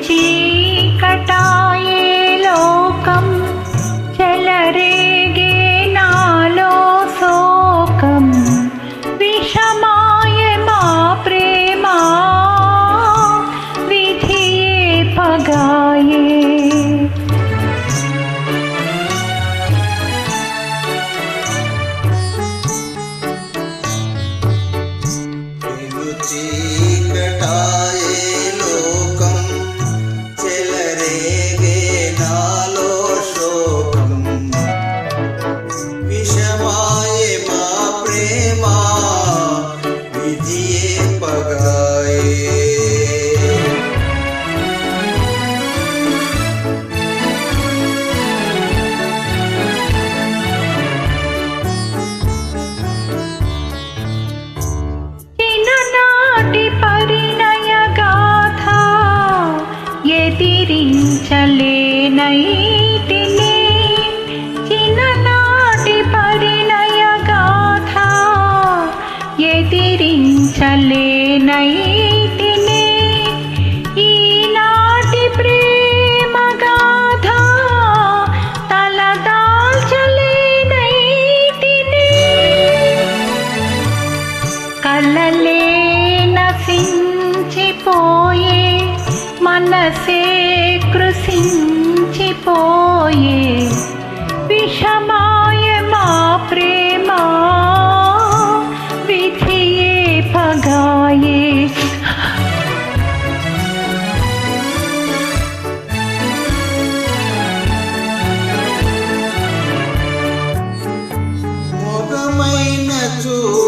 听。నేనైతినే ఈనాటి ప్రేమ గాథ తలదాల్చలేనైతినే కలలే నశించిపోయే మనసే కృషించిపోయే విషమ anjo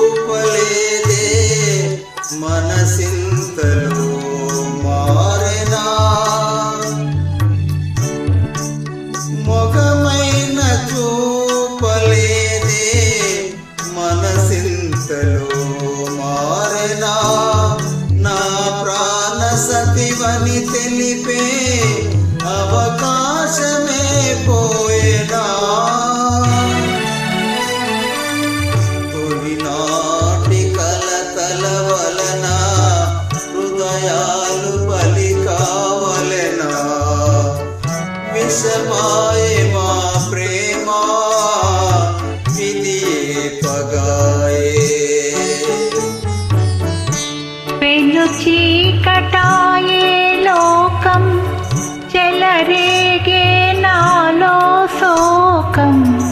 विषमा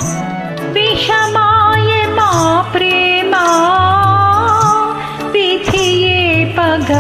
विषमाय मा प्रेमा विधिये पग